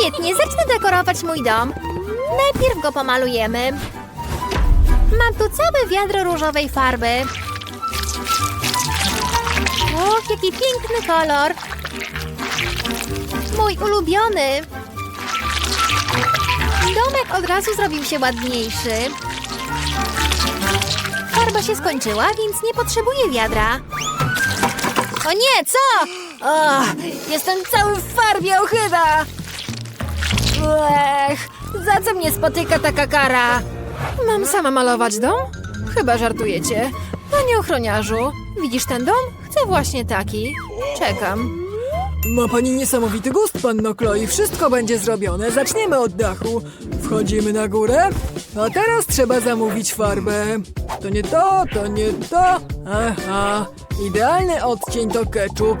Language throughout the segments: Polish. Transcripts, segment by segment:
Świetnie, zacznę dekorować mój dom. Najpierw go pomalujemy. Mam tu całe wiadro różowej farby. Och, jaki piękny kolor. Mój ulubiony. Domek od razu zrobił się ładniejszy. Farba się skończyła, więc nie potrzebuję wiadra. O nie, co? O, jestem cały w farbie ochyda. Ech, za co mnie spotyka taka kara? Mam sama malować dom? Chyba żartujecie. Panie ochroniarzu, widzisz ten dom? Chcę właśnie taki. Czekam. Ma pani niesamowity gust, panno Chloe. Wszystko będzie zrobione. Zaczniemy od dachu. Wchodzimy na górę. A teraz trzeba zamówić farbę. To nie to, to nie to. Aha. Idealny odcień to ketchup.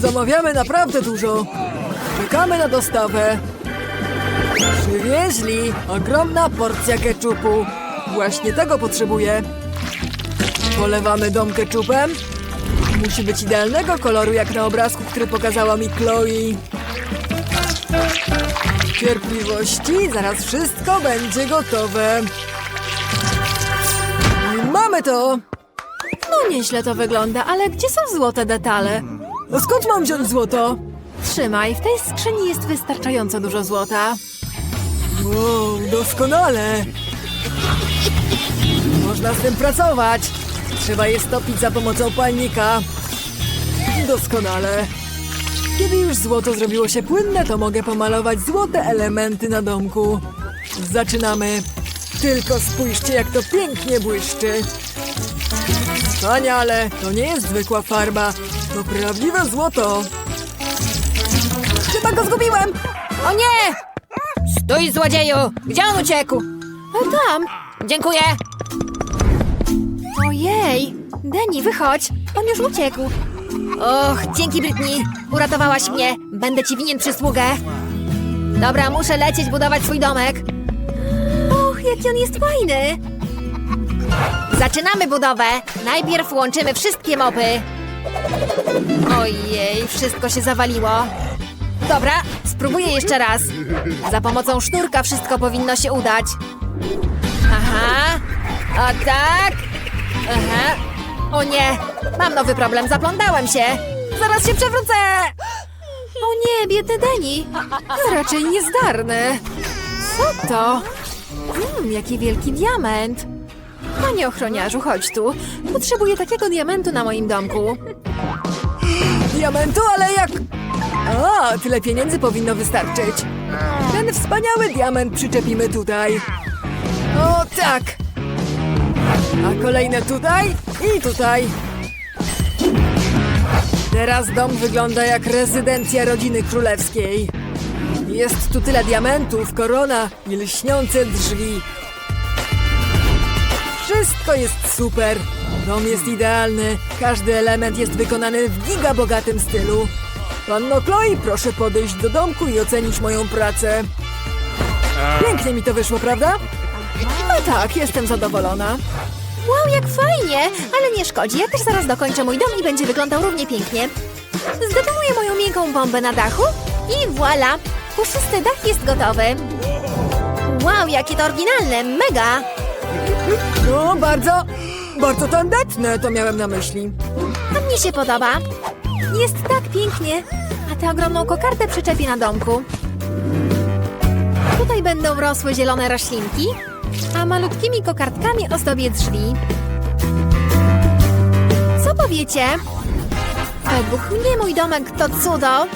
Zamawiamy naprawdę dużo. Czekamy na dostawę. Przywieźli. Ogromna porcja ketchupu. Właśnie tego potrzebuję. Polewamy dom ketchupem. Musi być idealnego koloru, jak na obrazku, który pokazała mi Chloe. Cierpliwości, zaraz wszystko będzie gotowe. I mamy to! No nieźle to wygląda, ale gdzie są złote detale? A skąd mam wziąć złoto? Trzymaj, w tej skrzyni jest wystarczająco dużo złota. Wow, doskonale! Można z tym pracować. Trzeba je stopić za pomocą palnika. Doskonale. Kiedy już złoto zrobiło się płynne, to mogę pomalować złote elementy na domku. Zaczynamy. Tylko spójrzcie, jak to pięknie błyszczy. Wspaniale! To nie jest zwykła farba. To prawdziwe złoto. Go zgubiłem! O nie! Stój, złodzieju! Gdzie on uciekł? A tam! Dziękuję! Ojej! Deni, wychodź! On już uciekł. Och, dzięki Britney! Uratowałaś mnie! Będę ci winien przysługę! Dobra, muszę lecieć budować swój domek. Och, jaki on jest fajny! Zaczynamy budowę! Najpierw łączymy wszystkie mopy. Ojej, wszystko się zawaliło. Dobra, spróbuję jeszcze raz. Za pomocą sznurka wszystko powinno się udać. Aha, a tak. Aha. O nie, mam nowy problem, zaplątałem się. Zaraz się przewrócę. O nie, biedny Deni! Raczej niezdarny. Co to? Hmm, jaki wielki diament! Panie ochroniarzu, chodź tu. Potrzebuję takiego diamentu na moim domku. Diamentu, ale jak... A, tyle pieniędzy powinno wystarczyć. Ten wspaniały diament przyczepimy tutaj. O, tak. A kolejne tutaj i tutaj. Teraz dom wygląda jak rezydencja rodziny królewskiej. Jest tu tyle diamentów, korona i lśniące drzwi. Wszystko jest super. Dom jest idealny. Każdy element jest wykonany w gigabogatym stylu. Panno Chloe, proszę podejść do domku i ocenić moją pracę. Pięknie mi to wyszło, prawda? No tak, jestem zadowolona. Wow, jak fajnie! Ale nie szkodzi, ja też zaraz dokończę mój dom i będzie wyglądał równie pięknie. Zdetonuję moją miękką bombę na dachu i voilà! Puszysty dach jest gotowy. Wow, jakie to oryginalne! Mega! No, bardzo, bardzo tandetne to miałem na myśli. To mnie się podoba. Jest tak pięknie. A tę ogromną kokardę przyczepię na domku. Tutaj będą rosły zielone roślinki, a malutkimi kokardkami ozdobię drzwi. Co powiecie? Według mnie mój domek to cudo.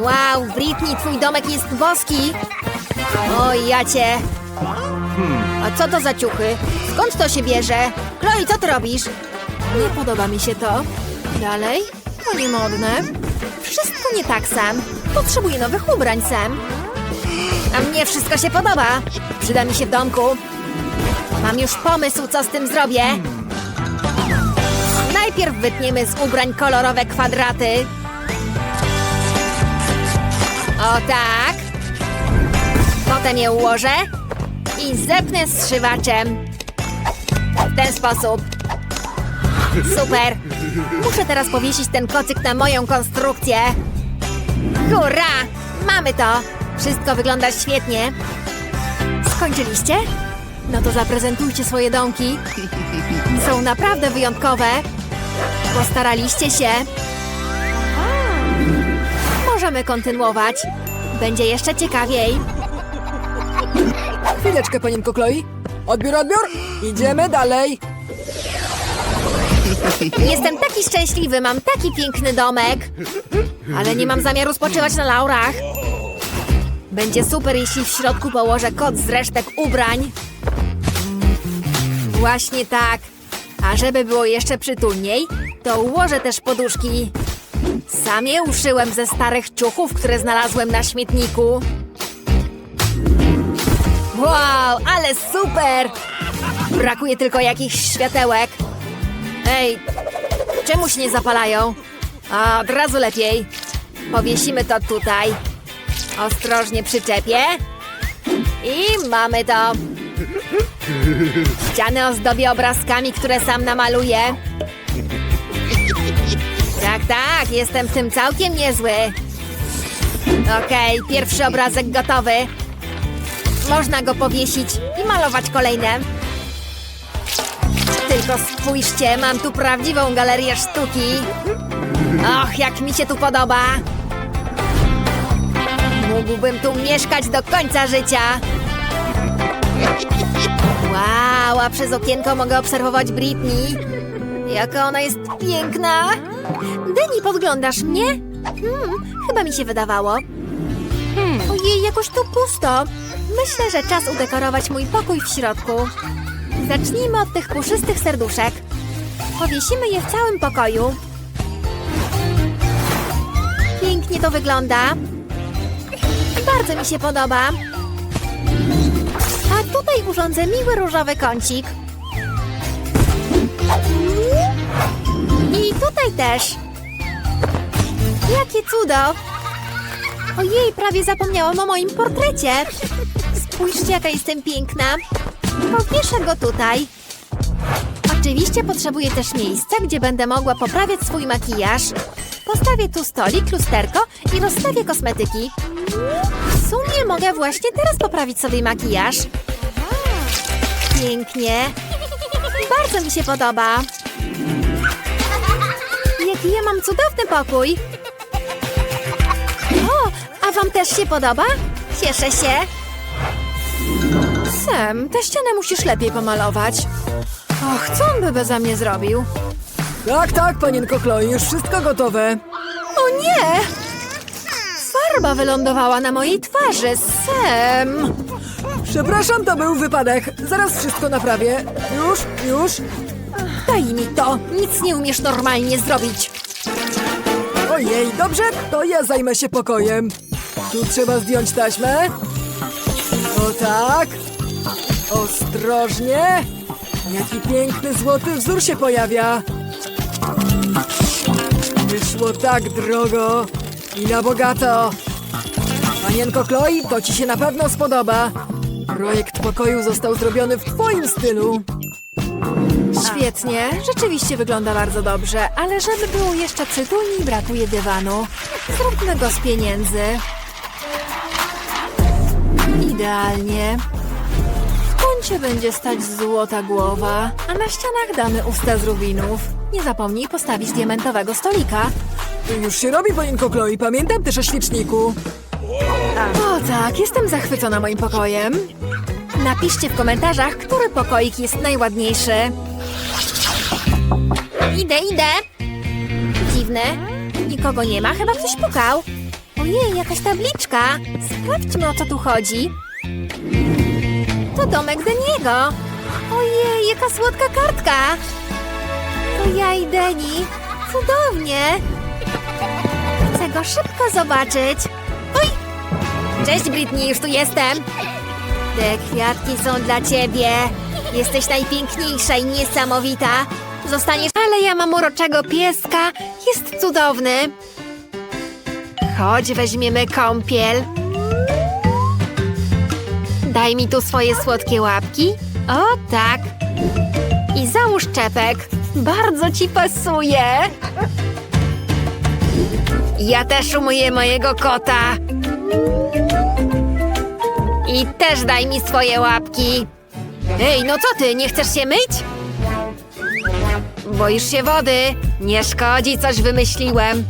Wow, Britney, twój domek jest boski. Oj, jacie. A co to za ciuchy? Skąd to się bierze? Chloe, co ty robisz? Nie podoba mi się to. Dalej? To niemodne. Wszystko nie tak, Sam. Potrzebuję nowych ubrań, Sam. A mnie wszystko się podoba. Przyda mi się w domku. Mam już pomysł, co z tym zrobię. Najpierw wytniemy z ubrań kolorowe kwadraty. O tak. Potem je ułożę i zepnę zszywaczem. W ten sposób. Super. Muszę teraz powiesić ten kocyk na moją konstrukcję. Hurra! Mamy to! Wszystko wygląda świetnie. Skończyliście? No to zaprezentujcie swoje domki. Są naprawdę wyjątkowe. Postaraliście się. Możemy kontynuować. Będzie jeszcze ciekawiej. Chwileczkę, panienko Chloe. Odbiór, odbiór. Idziemy dalej. Jestem taki szczęśliwy, mam taki piękny domek. Ale nie mam zamiaru spoczywać na laurach. Będzie super, jeśli w środku położę kot z resztek ubrań. Właśnie tak. A żeby było jeszcze przytulniej, to ułożę też poduszki. Sam je uszyłem ze starych ciuchów, które znalazłem na śmietniku. Wow, ale super! Brakuje tylko jakichś światełek. Ej, czemu się nie zapalają? A, od razu lepiej. Powiesimy to tutaj. Ostrożnie przyczepię. I mamy to. Ściany ozdobię obrazkami, które sam namaluję. Tak, tak, jestem w tym całkiem niezły. Okej, pierwszy obrazek gotowy. Można go powiesić i malować kolejne. Tylko spójrzcie, mam tu prawdziwą galerię sztuki. Och, jak mi się tu podoba. Mógłbym tu mieszkać do końca życia. Wow, a przez okienko mogę obserwować Britney. Jaka ona jest piękna. Denny, podglądasz mnie? Hmm, chyba mi się wydawało. Ojej, jakoś tu pusto. Myślę, że czas udekorować mój pokój w środku. Zacznijmy od tych puszystych serduszek. Powiesimy je w całym pokoju. Pięknie to wygląda. Bardzo mi się podoba. A tutaj urządzę miły różowy kącik. I tutaj też. Jakie cudo! Ojej, prawie zapomniałam o moim portrecie. Spójrzcie, jaka jestem piękna. Powieszę go tutaj. Oczywiście potrzebuję też miejsca, gdzie będę mogła poprawiać swój makijaż. Postawię tu stolik, lusterko i rozstawię kosmetyki. W sumie mogę właśnie teraz poprawić sobie makijaż. Pięknie. Bardzo mi się podoba. Jaki ja mam cudowny pokój. O, a wam też się podoba? Cieszę się. Sam, tę ścianę musisz lepiej pomalować. Och, co on by beze mnie zrobił? Tak, tak, panienko Chloe, już wszystko gotowe. O nie! Farba wylądowała na mojej twarzy. Sam! Przepraszam, to był wypadek. Zaraz wszystko naprawię. Już, już. Daj mi to. Nic nie umiesz normalnie zrobić. Ojej, dobrze, to ja zajmę się pokojem. Tu trzeba zdjąć taśmę. O tak. Ostrożnie. Jaki piękny złoty wzór się pojawia. Wyszło tak drogo i na bogato. Panienko Chloe, to ci się na pewno spodoba. Projekt pokoju został zrobiony w twoim stylu. Świetnie, rzeczywiście wygląda bardzo dobrze, ale żeby było jeszcze przytulniej, brakuje dywanu. Zróbmy go z pieniędzy. Idealnie. Kącie będzie stać złota głowa, a na ścianach damy usta z rubinów. Nie zapomnij postawić diamentowego stolika. Już się robi, panienko Chloe, pamiętam też o świeczniku. O tak, jestem zachwycona moim pokojem. Napiszcie w komentarzach, który pokoik jest najładniejszy. Idę, idę. Dziwne. Nikogo nie ma, chyba ktoś pukał. Ojej, jakaś tabliczka. Sprawdźmy, o co tu chodzi. To domek Deniego. Ojej, jaka słodka kartka. To ja i Deni. Cudownie. Chcę go szybko zobaczyć. Oj! Cześć, Britney, już tu jestem. Te kwiatki są dla ciebie. Jesteś najpiękniejsza i niesamowita. Zostaniesz, ale ja mam uroczego pieska. Jest cudowny. Chodź, weźmiemy kąpiel. Daj mi tu swoje słodkie łapki. O tak. I załóż czepek. Bardzo ci pasuje. Ja też umyję mojego kota. I też daj mi swoje łapki. Ej, no co ty, nie chcesz się myć? Boisz się wody? Nie szkodzi, coś wymyśliłem.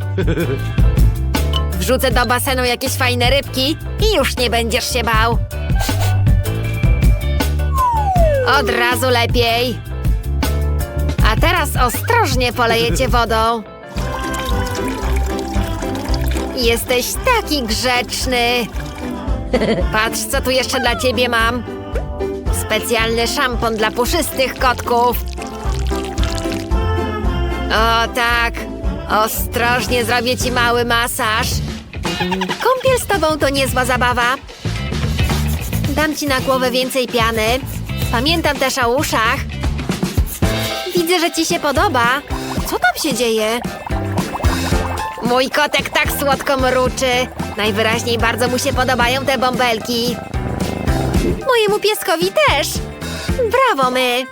Wrzucę do basenu jakieś fajne rybki i już nie będziesz się bał. Od razu lepiej. A teraz ostrożnie polejecie wodą. Jesteś taki grzeczny. Patrz, co tu jeszcze dla ciebie mam. Specjalny szampon dla puszystych kotków. O tak, ostrożnie zrobię ci mały masaż. Kąpiel z tobą to niezła zabawa. Dam ci na głowę więcej piany. Pamiętam też o uszach. Widzę, że ci się podoba. Co tam się dzieje? Mój kotek tak słodko mruczy. Najwyraźniej bardzo mu się podobają te bąbelki. Mojemu pieskowi też. Brawo, my.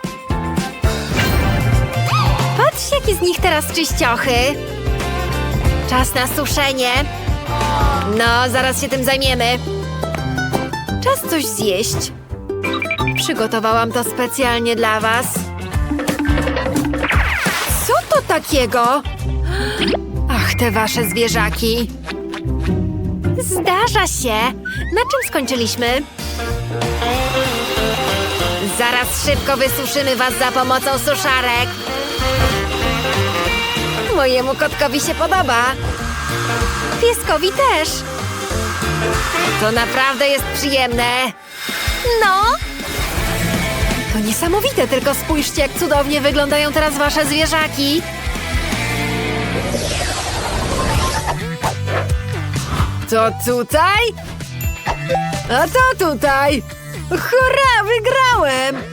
Patrz, jakie z nich teraz czyściochy. Czas na suszenie. No, zaraz się tym zajmiemy. Czas coś zjeść. Przygotowałam to specjalnie dla was. Co to takiego? Ach, te wasze zwierzaki. Zdarza się. Na czym skończyliśmy? Zaraz szybko wysuszymy was za pomocą suszarek. Mojemu kotkowi się podoba. Pieskowi też. To naprawdę jest przyjemne. No. To niesamowite, tylko spójrzcie, jak cudownie wyglądają teraz wasze zwierzaki. To tutaj? A to tutaj! Hurra, wygrałem!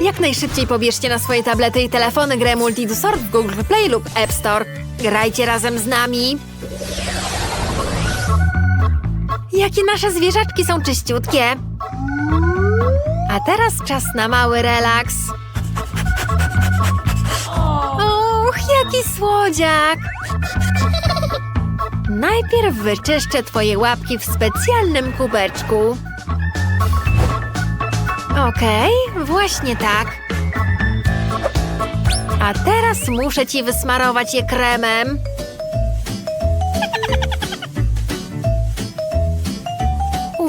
Jak najszybciej pobierzcie na swoje tablety i telefony grę Multidusort w Google Play lub App Store. Grajcie razem z nami. Jakie nasze zwierzaczki są czyściutkie. A teraz czas na mały relaks. Och, jaki słodziak! Najpierw wyczyszczę twoje łapki w specjalnym kubeczku. Okej, właśnie tak. A teraz muszę ci wysmarować je kremem.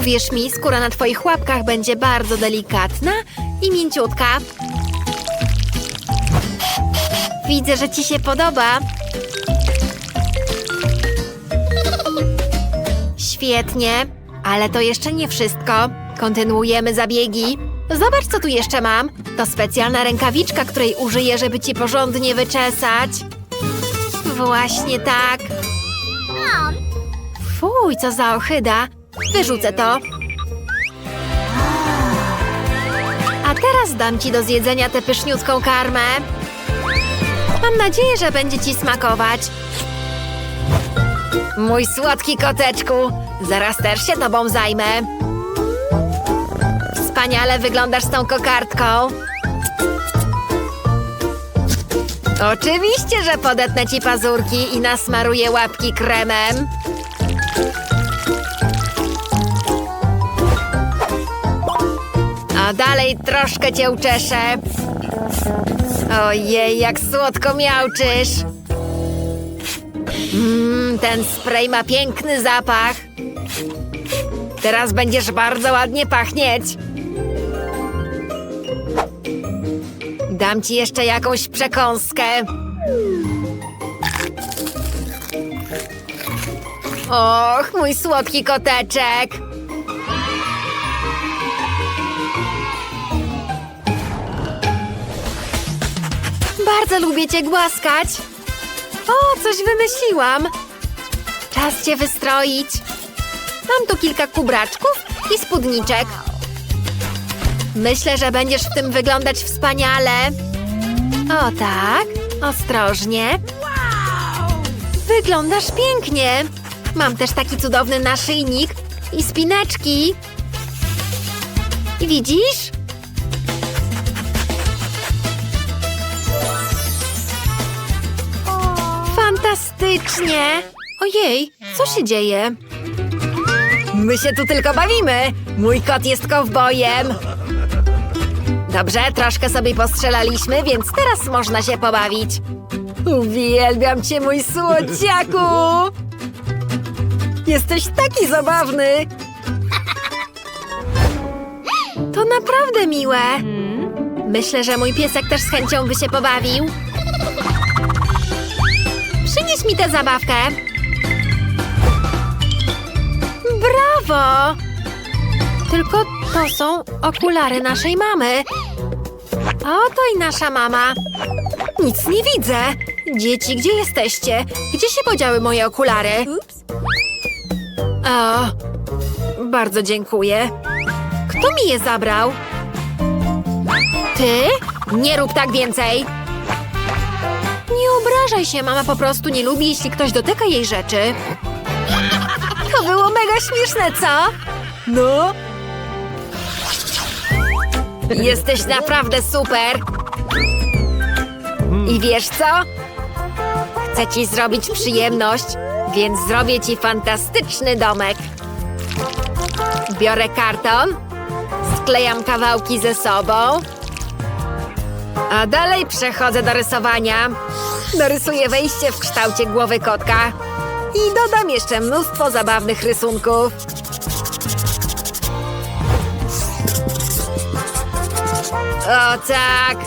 Uwierz mi, skóra na twoich łapkach będzie bardzo delikatna i mięciutka. Widzę, że ci się podoba. Świetnie, ale to jeszcze nie wszystko. Kontynuujemy zabiegi. Zobacz, co tu jeszcze mam. To specjalna rękawiczka, której użyję, żeby ci porządnie wyczesać. Właśnie tak. Fuj, co za ochyda. Wyrzucę to. A teraz dam ci do zjedzenia tę pyszniutką karmę. Mam nadzieję, że będzie ci smakować. Mój słodki koteczku, zaraz też się tobą zajmę. Wspaniale wyglądasz z tą kokardką. Oczywiście, że podetnę ci pazurki i nasmaruję łapki kremem. Dalej troszkę cię uczeszę. Ojej, jak słodko miauczysz. Mmm, ten spray ma piękny zapach. Teraz będziesz bardzo ładnie pachnieć. Dam ci jeszcze jakąś przekąskę. Och, mój słodki koteczek. Bardzo lubię cię głaskać. O, coś wymyśliłam. Czas cię wystroić. Mam tu kilka kubraczków i spódniczek. Myślę, że będziesz w tym wyglądać wspaniale. O tak, ostrożnie. Wyglądasz pięknie. Mam też taki cudowny naszyjnik i spineczki. Widzisz? Fantastycznie! Ojej, co się dzieje? My się tu tylko bawimy. Mój kot jest kowbojem. Dobrze, troszkę sobie postrzelaliśmy, więc teraz można się pobawić. Uwielbiam cię, mój słodziaku! Jesteś taki zabawny! To naprawdę miłe. Myślę, że mój piesek też z chęcią by się pobawił. Mi tę zabawkę. Brawo! Tylko to są okulary naszej mamy. Oto i nasza mama. Nic nie widzę. Dzieci, gdzie jesteście? Gdzie się podziały moje okulary? O, bardzo dziękuję. Kto mi je zabrał? Ty? Nie rób tak więcej! Obrażaj się, mama po prostu nie lubi, jeśli ktoś dotyka jej rzeczy. To było mega śmieszne, co? No, Jesteś naprawdę super! I wiesz co? Chcę ci zrobić przyjemność, więc zrobię ci fantastyczny domek. Biorę karton, sklejam kawałki ze sobą, a dalej przechodzę do rysowania. Narysuję wejście w kształcie głowy kotka i dodam jeszcze mnóstwo zabawnych rysunków. O tak!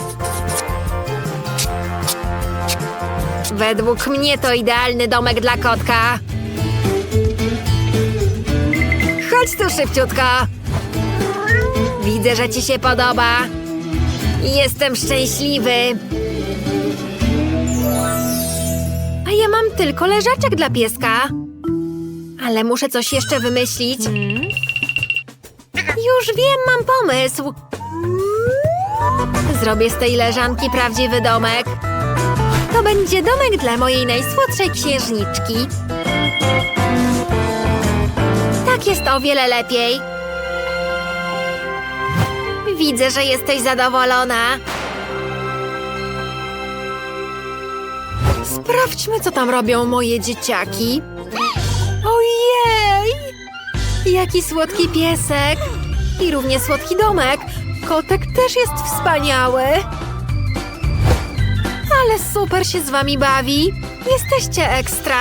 Według mnie to idealny domek dla kotka. Chodź tu szybciutko. Widzę, że ci się podoba. Jestem szczęśliwy. Tylko leżaczek dla pieska. Ale muszę coś jeszcze wymyślić. Już wiem, mam pomysł. Zrobię z tej leżanki prawdziwy domek. To będzie domek dla mojej najsłodszej księżniczki. Tak jest o wiele lepiej. Widzę, że jesteś zadowolona. Sprawdźmy, co tam robią moje dzieciaki. Ojej! Jaki słodki piesek! I równie słodki domek. Kotek też jest wspaniały. Ale super się z wami bawi. Jesteście ekstra.